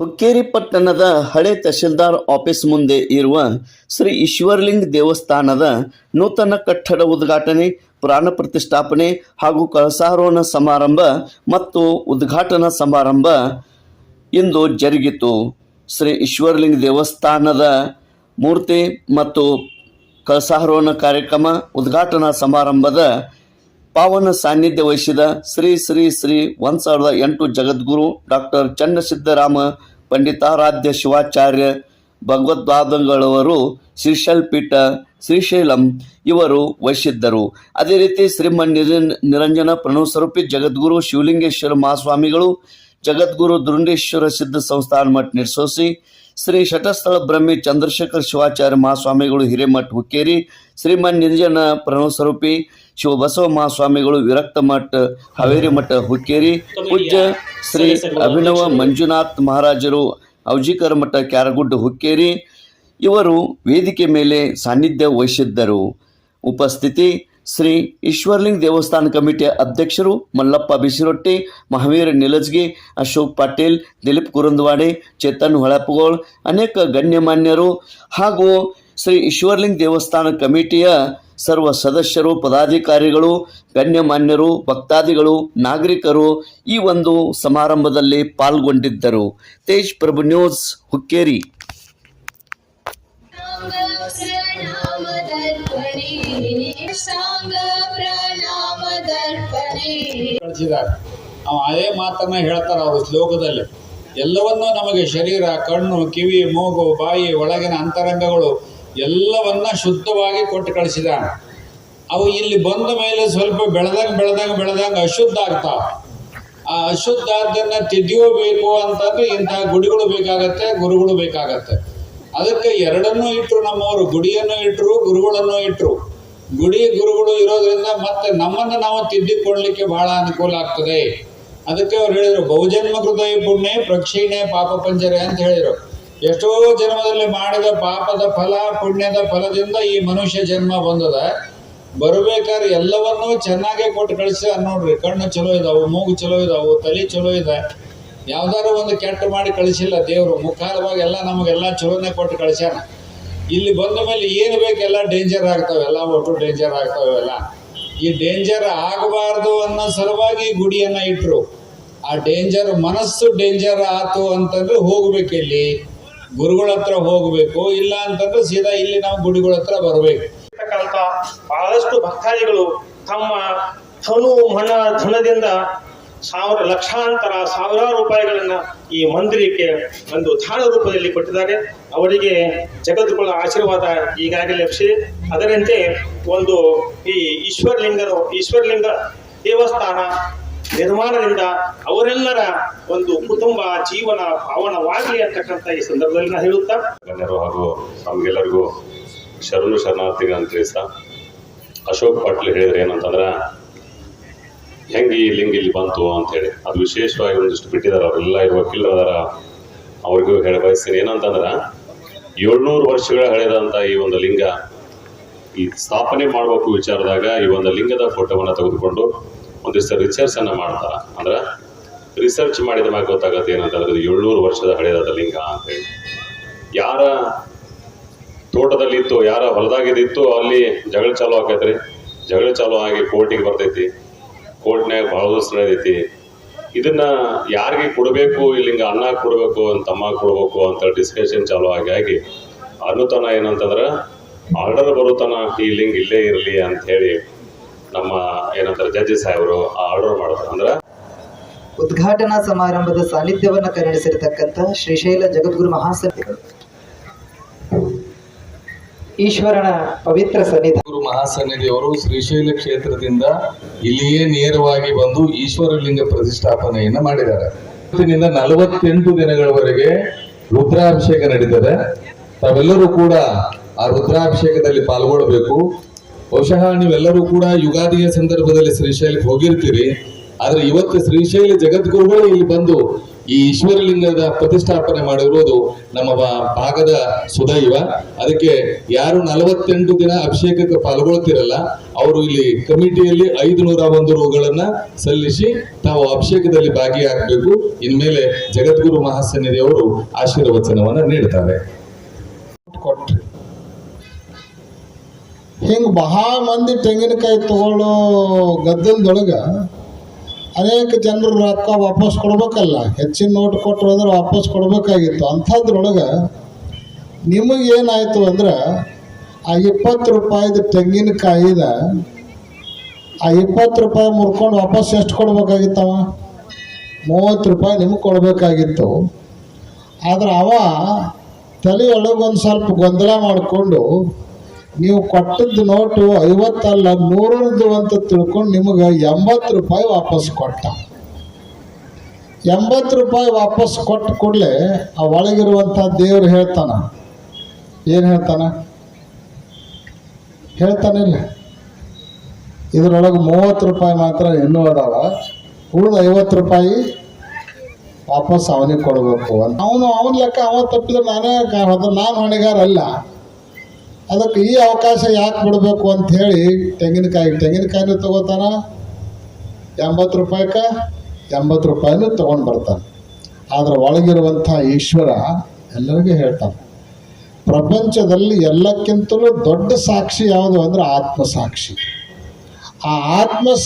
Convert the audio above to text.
ಹುಕ್ಕೇರಿ ಪಟ್ಟಣದ ಹಳೆ ತಹಶೀಲ್ದಾರ್ ಆಫೀಸ್ ಮುಂದೆ ಇರುವ ಶ್ರೀ ಈಶ್ವರಲಿಂಗ ದೇವಸ್ಥಾನದ ನೂತನ ಕಟ್ಟಡ ಉದ್ಘಾಟನೆ, ಪ್ರಾಣ ಪ್ರತಿಷ್ಠಾಪನೆ ಹಾಗೂ ಕಳಸಾರೋಹಣ ಸಮಾರಂಭ ಮತ್ತು ಉದ್ಘಾಟನಾ ಸಮಾರಂಭ ಇಂದು ಜರುಗಿತು. ಶ್ರೀ ಈಶ್ವರಲಿಂಗ ದೇವಸ್ಥಾನದ ಮೂರ್ತಿ ಮತ್ತು ಕಳಸಾರೋಹಣ ಕಾರ್ಯಕ್ರಮ ಉದ್ಘಾಟನಾ ಸಮಾರಂಭದ ಪಾವನ ಸಾನ್ನಿಧ್ಯ ವಹಿಸಿದ ಶ್ರೀ ಶ್ರೀ ಶ್ರೀ ಒಂದು ಸಾವಿರದ ಎಂಟು ಜಗದ್ಗುರು ಡಾಕ್ಟರ್ ಚನ್ನಸಿದ್ದರಾಮ ಪಂಡಿತಾರಾಧ್ಯ ಶಿವಾಚಾರ್ಯ ಭಗವದ್ವಾದಂಗಳವರು ಶ್ರೀಶೈಲ್ ಪೀಠ ಶ್ರೀಶೈಲಂ ಇವರು ವಹಿಸಿದ್ದರು. ಅದೇ ರೀತಿ ಶ್ರೀಮನ್ ನಿರಂ- ನಿರಂಜನ ಪ್ರಣವ ಸ್ವರೂಪಿ ಜಗದ್ಗುರು ಶಿವಲಿಂಗೇಶ್ವರ ಮಹಾಸ್ವಾಮಿಗಳು ಜಗದ್ಗುರು ದುರುಂಡೇಶ್ವರ ಸಿದ್ಧ ಸಂಸ್ಥಾನ ಮಠ ನಿರ್ಸೋಸಿ ಶ್ರೀ ಶಟಸ್ಥಳ ಬ್ರಹ್ಮಿ ಚಂದ್ರಶೇಖರ್ ಶಿವಾಚಾರ್ಯ ಮಹಾಸ್ವಾಮಿಗಳು ಹಿರೇಮಠ್ ಹುಕ್ಕೇರಿ, ಶ್ರೀಮನ್ ನಿರಂಜನ ಪ್ರಣವ ಸ್ವರೂಪಿ ಶಿವಬಸವ ಮಹಾಸ್ವಾಮಿಗಳು ವಿರಕ್ತ ಮಠ, ಹಾವೇರಿ ಮಠ, ಹುಕ್ಕೇರಿ, ಪೂಜ್ಯ ಶ್ರೀ ಅಭಿನವ ಮಂಜುನಾಥ್ ಮಹಾರಾಜರು, ಔಜಿಕರ ಮಠ, ಕ್ಯಾರಗುಡ್ಡ, ಹುಕ್ಕೇರಿ, ಇವರು ವೇದಿಕೆ ಮೇಲೆ ಸಾನ್ನಿಧ್ಯ ವಹಿಸಿದ್ದರು. ಉಪಸ್ಥಿತಿ, ಶ್ರೀ ಈಶ್ವರ್ಲಿಂಗ್ ದೇವಸ್ಥಾನ ಕಮಿಟಿಯ ಅಧ್ಯಕ್ಷರು ಮಲ್ಲಪ್ಪ ಬಿಸಿರೊಟ್ಟಿ, ಮಹಾವೀರ ನಿಲಜ್ಗಿ ಅಶೋಕ್ ಪಾಟೀಲ್, ದಿಲೀಪ್ ಕುರುಂದವಾಡೆ, ಚೇತನ್ ಹೊಳಪಗೋಳ್, ಅನೇಕ ಗಣ್ಯಮಾನ್ಯರು ಹಾಗೂ ಶ್ರೀ ಈಶ್ವರ್ಲಿಂಗ್ ದೇವಸ್ಥಾನ ಕಮಿಟಿಯ ಸರ್ವ ಸದಸ್ಯರು, ಪದಾಧಿಕಾರಿಗಳು, ಗಣ್ಯಮಾನ್ಯರು, ಭಕ್ತಾದಿಗಳು, ನಾಗರಿಕರು ಈ ಒಂದು ಸಮಾರಂಭದಲ್ಲಿ ಪಾಲ್ಗೊಂಡಿದ್ದರು. ತೇಜ್ ಪ್ರಭು ನ್ಯೂಸ್, ಹುಕ್ಕೇರಿ. ಅದೇ ಮಾತನ್ನ ಹೇಳ್ತಾರೆ ಅವರು ಶ್ಲೋಕದಲ್ಲಿ. ಎಲ್ಲವನ್ನೂ ನಮಗೆ ಶರೀರ, ಕಣ್ಣು, ಕಿವಿ, ಮೂಗು, ಬಾಯಿ, ಒಳಗಿನ ಅಂತರಂಗಗಳು ಎಲ್ಲವನ್ನ ಶುದ್ಧವಾಗಿ ಕೊಟ್ಟು ಕಳಿಸಿದ. ಅವು ಇಲ್ಲಿ ಬಂದ ಮೇಲೆ ಸ್ವಲ್ಪ ಬೆಳೆದಂಗೆ ಬೆಳೆದಂಗೆ ಬೆಳೆದಂಗೆ ಅಶುದ್ಧ ಆಗ್ತಾವ ಆ ಅಶುದ್ಧ ಅದನ್ನ ತಿದ್ದಿಯೋಬೇಕು ಅಂತಂದ್ರೆ ಇಂತಹ ಗುಡಿಗಳು ಬೇಕಾಗತ್ತೆ, ಗುರುಗಳು ಬೇಕಾಗತ್ತೆ. ಅದಕ್ಕೆ ಎರಡನ್ನೂ ಇಟ್ಟರು ನಮ್ಮವರು, ಗುಡಿಯನ್ನು ಇಟ್ಟರು ಗುರುಗಳನ್ನು ಇಟ್ಟರು ಗುಡಿ ಗುರುಗಳು ಇರೋದ್ರಿಂದ ಮತ್ತೆ ನಮ್ಮನ್ನು ನಾವು ತಿದ್ದಿಕೊಳ್ಳಲಿಕ್ಕೆ ಬಹಳ ಅನುಕೂಲ ಆಗ್ತದೆ. ಅದಕ್ಕೆ ಅವ್ರು ಹೇಳಿದರು, ಬಹುಜನ್ಮ ಹೃದಯ ಪುಣ್ಯ, ಪ್ರಕ್ಷೀಣೆ ಪಾಪ ಪಂಜರೆ ಅಂತ ಹೇಳಿದರು. ಎಷ್ಟೋ ಜನ್ಮದಲ್ಲಿ ಮಾಡಿದ ಪಾಪದ ಫಲ, ಪುಣ್ಯದ ಫಲದಿಂದ ಈ ಮನುಷ್ಯ ಜನ್ಮ ಬಂದದ. ಬರ್ಬೇಕಾದ್ರೆ ಎಲ್ಲವನ್ನೂ ಚೆನ್ನಾಗೆ ಕೊಟ್ಟು ಕಳಿಸಿ ನೋಡ್ರಿ. ಕಣ್ಣು ಚಲೋ ಇದಾವು, ಮೂಗು ಚಲೋ ಇದಾವು, ತಲೆ ಚಲೋ ಇದೆ. ಯಾವ್ದಾರು ಒಂದು ಕೆಟ್ಟ ಮಾಡಿ ಕಳಿಸಿಲ್ಲ ದೇವರು. ಮುಖಾಲವಾಗಿ ಎಲ್ಲ ನಮಗೆಲ್ಲ ಚಲೋನೆ ಕೊಟ್ಟು ಕಳಿಸ್ಯಾನ. ಇಲ್ಲಿ ಬಂದ ಮೇಲೆ ಏನು ಬೇಕೆಲ್ಲ ಡೇಂಜರ್ ಆಗ್ತಾವೆಲ್ಲ ಒಟ್ಟು ಡೇಂಜರ್ ಆಗ್ತಾವೆಲ್ಲ ಈ ಡೇಂಜರ್ ಆಗಬಾರ್ದು ಅನ್ನೋ ಸಲುವಾಗಿ ಗುಡಿಯನ್ನ ಇಟ್ರು. ಆ ಡೇಂಜರ್ ಮನಸ್ಸು ಡೇಂಜರ್ ಆತು ಅಂತಂದ್ರೆ ಹೋಗ್ಬೇಕು ಇಲ್ಲಿ. ಗುರುಗಳ ಹತ್ರ ಹೋಗ್ಬೇಕು, ಇಲ್ಲ ಅಂತಂದ್ರೆ ಸೀದಾ ಇಲ್ಲಿ ನಾವು ಗುಡಿಗಳ ಹತ್ರ ಬರಬೇಕು. ಬಹಳಷ್ಟು ಭಕ್ತಾದಿಗಳು ತಮ್ಮ ಧನು ಮಣ ಧನದಿಂದ ಸಾವಿರ, ಲಕ್ಷಾಂತರ, ಸಾವಿರಾರು ರೂಪಾಯಿಗಳನ್ನ ಈ ಮಂದಿರಕ್ಕೆ ಒಂದು ದಾನ ರೂಪದಲ್ಲಿ ಕೊಟ್ಟಿದ್ದಾರೆ. ಅವರಿಗೆ ಜಗದ್ಗುಳ ಆಶೀರ್ವಾದ ಈಗಾಗಲೇ ಲಭಿಸಿದೆ. ಅದರಂತೆ ಒಂದು ಈ ಈಶ್ವರಲಿಂಗನು ಈಶ್ವರಲಿಂಗ ದೇವಸ್ಥಾನ ನಿರ್ಮಾಣದಿಂದ ಅವರೆಲ್ಲರ ಒಂದು ಕುಟುಂಬ ಜೀವನ ಪಾವನವಾಗಲಿ ಅಂತಕ್ಕಂಥ ಈ ಸಂದರ್ಭದಲ್ಲಿ ನಾನು ಹೇಳುತ್ತಾ. ಗಣ್ಯರು ಹಾಗೂ ನಮಗೆಲ್ಲರಿಗೂ ಶರಣು ಶರಣಾರ್ಥಿಗಳು ಅಂತ ತಿಳಿಸ ಅಶೋಕ್ ಪಾಟೀಲ್ ಹೇಳಿದ್ರೆ ಏನಂತಂದ್ರೆ, ಹೆಂಗೆ ಈ ಲಿಂಗ ಇಲ್ಲಿ ಬಂತು? ಅಂತ ಹೇಳಿ. ಅದು ವಿಶೇಷವಾಗಿ ಒಂದಿಷ್ಟು ಬಿಟ್ಟಿದ್ದಾರೆ. ಅವರೆಲ್ಲ ವಕೀಲರು ಅದಾರ ಅವ್ರಿಗೂ ಹೇಳಿ ಬಯಸ್ತೀನಿ. ಏನಂತಂದ್ರೆ, ಏಳ್ನೂರು ವರ್ಷಗಳ ಹಳೆದಂಥ ಈ ಒಂದು ಲಿಂಗ ಈ ಸ್ಥಾಪನೆ ಮಾಡಬೇಕು ವಿಚಾರದಾಗ ಈ ಒಂದು ಲಿಂಗದ ಫೋಟೋವನ್ನು ತೆಗೆದುಕೊಂಡು ಒಂದಿಷ್ಟು ರಿಸರ್ಚ್ ಅನ್ನ ಮಾಡ್ತಾರ. ಅಂದ್ರೆ ರಿಸರ್ಚ್ ಮಾಡಿದ ಮ್ಯಾಗ ಗೊತ್ತಾಗತ್ತೆ ಏನಂತಂದ್ರೆ ಏಳ್ನೂರು ವರ್ಷದ ಹಳೆಯದಾದ ಲಿಂಗ ಅಂತ ಹೇಳಿ. ಯಾರ ತೋಟದಲ್ಲಿತ್ತು, ಯಾರ ಹೊಲದಾಗಿದ್ದಿತ್ತು ಅಲ್ಲಿ ಜಗಳ ಚಾಲು ಆಕೈತ್ರಿ. ಜಗಳ ಚಾಲು ಆಗಿ ಕೋರ್ಟಿಗೆ ಬರ್ತೈತಿ. ಕೋರ್ಟ್ನ್ಯಾಗ ಭಾಳ ದಿವಸ ನಡೆದೈತಿ. ಇದನ್ನ ಯಾರಿಗೆ ಕೊಡಬೇಕು ಇಲ್ಲಿಂಗ ಅನ್ನ ಕೊಡಬೇಕು, ತಮ್ಮ ಕೊಡಬೇಕು ಅಂತ ಡಿಸ್ಕಷನ್ ಚಾಲು ಆಗಿ ಆಗಿ ಅನುತನ ಏನಂತಂದ್ರೆ, ಆರ್ಡರ್ ಬರುತನ ಈ ಲಿಂಗ್ ಇಲ್ಲೇ ಇರಲಿ ಅಂತ ಹೇಳಿ ನಮ್ಮ ಏನಂತಾರೆ ಜಡ್ಜಿ ಸಾಹೇಬರು ಆರ್ಡರ್ ಮಾಡ್ತಾರೆ ಅಂದ್ರೆ ಉದ್ಘಾಟನಾ ಸಮಾರಂಭದ ಸಾನ್ನಿಧ್ಯವನ್ನು ಕರುಣಿಸಿರತಕ್ಕಂಥ ಶ್ರೀಶೈಲ ಜಗದ್ಗುರು ಮಹಾಸನ್ನಿಗಳು ಈಶ್ವರನ ಪವಿತ್ರ ಸನ್ನಿಧಿ. ಗುರು ಮಹಾಸನ್ನಿಧಿಯವರು ಶ್ರೀಶೈಲ ಕ್ಷೇತ್ರದಿಂದ ಇಲ್ಲಿಯೇ ನೇರವಾಗಿ ಬಂದು ಈಶ್ವರಲಿಂಗ ಪ್ರತಿಷ್ಠಾಪನೆಯನ್ನ ಮಾಡಿದ್ದಾರೆ. ಇವತ್ತಿನಿಂದ ನಲವತ್ತೆಂಟು ದಿನಗಳವರೆಗೆ ರುದ್ರಾಭಿಷೇಕ ನಡೀತದೆ. ತಾವೆಲ್ಲರೂ ಕೂಡ ಆ ರುದ್ರಾಭಿಷೇಕದಲ್ಲಿ ಪಾಲ್ಗೊಳ್ಬೇಕು. ಬಹುಶಃ ನೀವೆಲ್ಲರೂ ಕೂಡ ಯುಗಾದಿಯ ಸಂದರ್ಭದಲ್ಲಿ ಶ್ರೀಶೈಲಕ್ಕೆ ಹೋಗಿರ್ತೀರಿ. ಆದರೆ ಇವತ್ತು ಶ್ರೀಶೈಲ ಜಗದ್ಗುರುಗಳು ಇಲ್ಲಿ ಬಂದು ಈ ಈಶ್ವರಲಿಂಗದ ಪ್ರತಿಷ್ಠಾಪನೆ ಮಾಡಿರುವುದು ನಮ್ಮ ಭಾಗದ ಸುದೈವ. ಅದಕ್ಕೆ ಯಾರು ನಲವತ್ತೆಂಟು ದಿನ ಅಭಿಷೇಕಕ್ಕೆ ಪಾಲ್ಗೊಳ್ತಿರಲ್ಲ, ಅವರು ಇಲ್ಲಿ ಕಮಿಟಿಯಲ್ಲಿ ಐದು ನೂರ ಒಂದು ರೂಗಳನ್ನ ಸಲ್ಲಿಸಿ ತಾವು ಅಭಿಷೇಕದಲ್ಲಿ ಭಾಗಿಯಾಗಬೇಕು. ಇನ್ಮೇಲೆ ಜಗದ್ಗುರು ಮಹಾಸನ್ನಿಧಿಯವರು ಆಶೀರ್ವಚನವನ್ನ ನೀಡ್ತಾರೆ. ಹಿಂಗೆ ಬಹಳ ಮಂದಿ ತೆಂಗಿನಕಾಯಿ ತಗೊಳ್ಳೋ ಗದ್ದಲದೊಳಗ ಅನೇಕ ಜನರು ರೊಕ್ಕ ವಾಪಸ್ ಕೊಡ್ಬೇಕಲ್ಲ. ಹೆಚ್ಚಿನ ನೋಟ್ ಕೊಟ್ಟರು ಅಂದ್ರೆ ವಾಪಸ್ ಕೊಡಬೇಕಾಗಿತ್ತು. ಅಂಥದ್ರೊಳಗೆ ನಿಮಗೇನಾಯಿತು ಅಂದ್ರೆ ಆ ಇಪ್ಪತ್ತು ರೂಪಾಯಿದ ತೆಂಗಿನಕಾಯಿದ ಆ ಇಪ್ಪತ್ತು ರೂಪಾಯಿ ಮುರ್ಕೊಂಡು ವಾಪಸ್ ಎಷ್ಟು ಕೊಡ್ಬೇಕಾಗಿತ್ತವ? ಮೂವತ್ತು ರೂಪಾಯಿ ನಿಮಗೆ ಕೊಡಬೇಕಾಗಿತ್ತು. ಆದ್ರೆ ಅವ ತಲೆಯೊಳಗೆ ಒಂದು ಸ್ವಲ್ಪ ಗೊಂದಲ ಮಾಡಿಕೊಂಡು ನೀವು ಕೊಟ್ಟದ್ದು ನೋಟು ಐವತ್ತಲ್ಲ ನೂರದ್ದು ಅಂತ ತಿಳ್ಕೊಂಡು ನಿಮಗೆ ಎಂಬತ್ತು ರೂಪಾಯಿ ವಾಪಸ್ ಕೊಟ್ಟ. ಎಂಬತ್ತು ರೂಪಾಯಿ ವಾಪಸ್ ಕೊಟ್ಟ ಕೂಡಲೇ ಆ ಒಳಗಿರುವಂಥ ದೇವ್ರು ಹೇಳ್ತಾನ. ಏನು ಹೇಳ್ತಾನ? ಹೇಳ್ತಾನಿಲ್ಲ ಇದರೊಳಗೆ ಮೂವತ್ತು ರೂಪಾಯಿ ಮಾತ್ರ ಇನ್ನೂ ಅದಾವ. ಉಳಿದ ಐವತ್ತು ರೂಪಾಯಿ ವಾಪಸ್ ಅವನಿಗೆ ಕೊಡಬೇಕು ಅಂತ. ಅವನು ಅವನ ಲೆಕ್ಕ ಅವ ತಪ್ಪಿದ್ರೆ ನಾನೇ ನಾನು ಹೊಣೆಗಾರ ಅಲ್ಲ ಅದಕ್ಕೆ ಈ ಅವಕಾಶ ಯಾಕೆ ಬಿಡಬೇಕು ಅಂತ ಹೇಳಿ ತೆಂಗಿನಕಾಯಿ, ತೆಂಗಿನಕಾಯಿನೂ ತಗೋತಾನ, ಎಂಬತ್ತು ರೂಪಾಯಿಕ ಎಂಬತ್ತು ರೂಪಾಯಿನೂ ತೊಗೊಂಡು ಬರ್ತಾನೆ. ಆದರೆ ಒಳಗಿರುವಂಥ ಈಶ್ವರ ಎಲ್ಲರಿಗೂ ಹೇಳ್ತಾನೆ, ಪ್ರಪಂಚದಲ್ಲಿ ಎಲ್ಲಕ್ಕಿಂತಲೂ ದೊಡ್ಡ ಸಾಕ್ಷಿ ಯಾವುದು ಅಂದರೆ ಆತ್ಮಸಾಕ್ಷಿ. ಆ ಆತ್ಮ